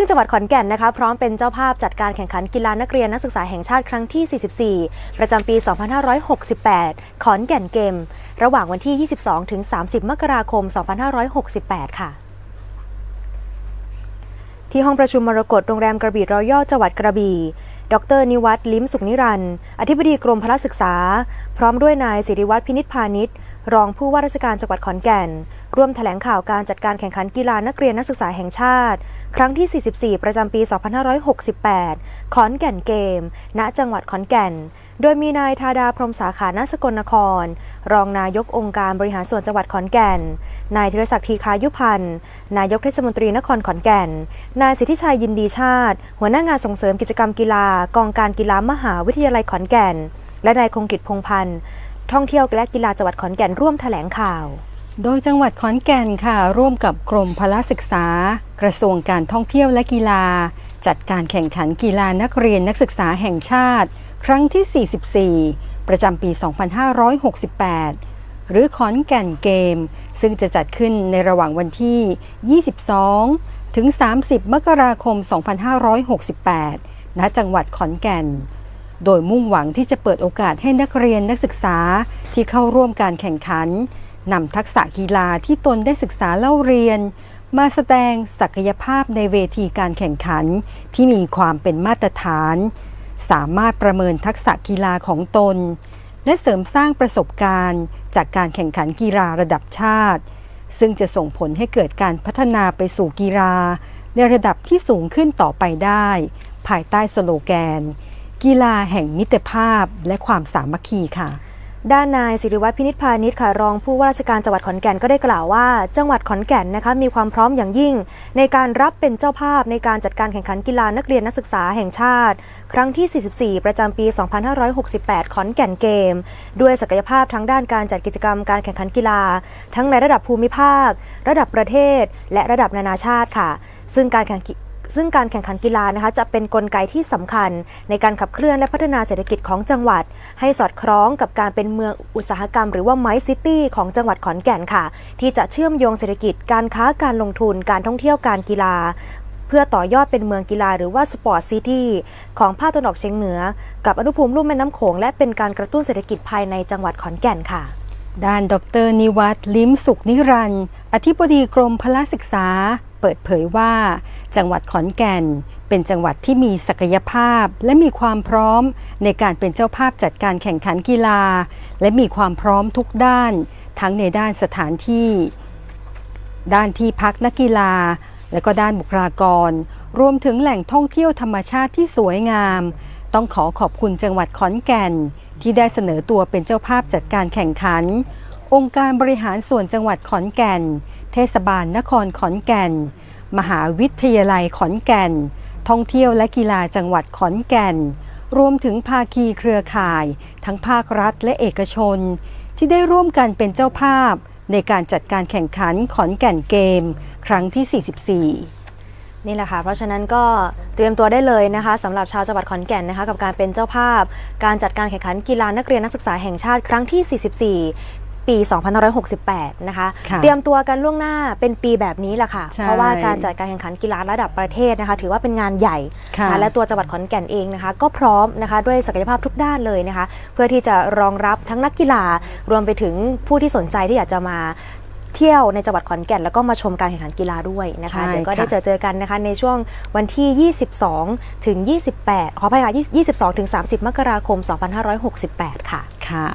ซึ่งจังหวัดขอนแก่นนะคะพร้อมเป็นเจ้าภาพจัดการแข่งขันกีฬานักเรียนนักศึกษาแห่งชาติครั้งที่ 44 ประจำปี 2568 ขอนแก่นเกม ระหว่างวันที่ 22 ถึง 30 มกราคม 2568 ค่ะที่ห้องประชุมมรกตโรงแรมกระบี่รอยัลจังหวัดกระบี่ ดร นิวัฒน์ลิ้มสุขนิรันด์อธิบดีกรมพละศึกษา พร้อมด้วยนายสิริวัฒน์พินิษพาณิชย์ รองผู้ว่าราชการจังหวัดขอนแก่น ร่วมแถลงข่าวการจัดการแข่งขันกีฬานักเรียนนักศึกษาแห่งชาติ ครั้งที่ 44 ประจำปี 2568 ขอนแก่นเกม ณ จังหวัดขอนแก่น โดยมีนายธาดาพรมสาขาณสกลนคร รองนายกองค์การบริหารส่วนจังหวัดขอนแก่น นายธีรศักดิ์ทีคายุพันธ์ นายกเทศมนตรีนครขอนแก่น นายสิทธิชัยยินดีชาติ หัวหน้างานส่งเสริมกิจกรรมกีฬากองการกีฬามหาวิทยาลัยขอนแก่น และนายคงกิจพงพันธ์ ท่องเที่ยวและกีฬาจังหวัดขอนแก่นร่วมแถลงข่าว โดยจังหวัดขอนแก่นค่ะ ร่วมกับกรมพละศึกษา กระทรวงการท่องเที่ยวและกีฬา จัดการแข่งขันกีฬานักเรียนนักศึกษาแห่งชาติ ครั้งที่ 44 ประจำปี 2568 หรือขอนแก่นเกม ซึ่งจะจัดขึ้นในระหว่างวันที่ 22 ถึง 30 มกราคม 2568 ณ จังหวัดขอนแก่น โดยมุ่งหวังที่จะเปิดโอกาสให้นักเรียนนักศึกษาที่เข้าร่วมการแข่งขันนำทักษะกีฬาที่ตนได้ศึกษาเล่าเรียน มาแสดงศักยภาพในเวทีการแข่งขันที่มีความเป็นมาตรฐาน สามารถประเมินทักษะกีฬาของตน และเสริมสร้างประสบการณ์จากการแข่งขันกีฬาระดับชาติ ซึ่งจะส่งผลให้เกิดการพัฒนาไปสู่กีฬา ในระดับที่สูงขึ้นต่อไปได้ ภายใต้สโลแกน กีฬาแห่งมิตรภาพและความสามัคคีค่ะ ด้านนายสิริวัฒน์พินิษพาณิชย์ค่ะรองผู้ว่าราชการจังหวัดขอนแก่นก็ได้กล่าวว่า จังหวัดขอนแก่นนะคะมีความพร้อมอย่างยิ่ง ในการรับเป็นเจ้าภาพในการจัดการแข่งขันกีฬานักเรียนนักศึกษาแห่งชาติ ครั้งที่ 44 ประจำปี 2568 ขอนแก่นเกม ด้วยศักยภาพทั้งด้านการจัดกิจกรรมการแข่งขันกีฬา ทั้งในระดับภูมิภาค ระดับประเทศ และระดับนานาชาติค่ะ ซึ่งการแข่ง ซึ่งการแข่งขันกีฬานะคะจะเป็นนกลไกที่สำคัญในการขับเคลื่อนและพัฒนาเศรษฐกิจของจังหวัด ให้สอดคล้องกับการเป็นเมืองอุตสาหกรรม หรือว่าไมซิตี้ของจังหวัดขอนแก่นค่ะ ที่จะเชื่อมโยงเศรษฐกิจการค้าการลงทุนการท่องเที่ยวการกีฬา เพื่อต่อยอดเป็นเมืองกีฬาหรือว่าสปอร์ตซิตี้ของภาคตะวันออกเฉียงเหนือ กับอนุภูมิลุ่มแม่น้ำโขงและเป็นการกระตุ้นเศรษฐกิจภายในจังหวัดขอนแก่นค่ะ ด้านดรนิวัฒลิ้มสุขนิรันอธิบดีกรมพละศึกษา เปิดเผยว่า จังหวัดขอนแก่น เป็นจังหวัดที่มีศักยภาพ และมีความพร้อมในการเป็นเจ้าภาพจัดการแข่งขันกีฬา และมีความพร้อมทุกด้าน ทั้งในด้านสถานที่ ด้านที่พักนักกีฬา และก็ด้านบุคลากร รวมถึงแหล่งท่องเที่ยวธรรมชาติที่สวยงาม ต้องขอขอบคุณจังหวัดขอนแก่น ที่ได้เสนอตัวเป็นเจ้าภาพจัดการแข่งขัน องค์การบริหารส่วนจังหวัดขอนแก่น เทศบาลนครขอนแก่น มหาวิทยาลัยขอนแก่น ท่องเที่ยวและกีฬาจังหวัดขอนแก่น รวมถึงภาคีเครือข่าย ทั้งภาครัฐและเอกชน ที่ได้ร่วมกันเป็นเจ้าภาพ ในการจัดการแข่งขันขอนแก่นเกม ครั้งที่ 44นี่แหละค่ะ เพราะฉะนั้นก็เตรียมตัวได้เลยนะคะสำหรับชาวจังหวัดขอนแก่นนะคะกับการเป็นเจ้าภาพ การจัดการแข่งขันกีฬานักเรียนนักศึกษาแห่งชาติครั้งที่ 44 ปี 2568 นะคะค่ะเตรียมตัวกันล่วงหน้าเป็นปีแบบนี้แหละค่ะใช่เพราะว่าการจัดการแข่งขันกีฬาระดับประเทศนะคะ ถือว่าเป็นงานใหญ่ค่ะนะและตัวจังหวัดขอนแก่นเองนะคะ ก็พร้อมนะคะด้วยศักยภาพทุกด้านเลยนะคะ เพื่อที่จะรองรับทั้งนักกีฬารวมไปถึงผู้ที่สนใจที่อยากจะมาเที่ยวในจังหวัดขอนแก่นแล้วก็มาชมการแข่งขันกีฬาด้วยนะคะใช่เดี๋ยวก็ค่ะได้เจอเจอกันนะคะในช่วงวันที่ 22 ถึง 28 ขออภัยค่ะ22 ถึง 30 มกราคม 2568 ค่ะ ค่ะ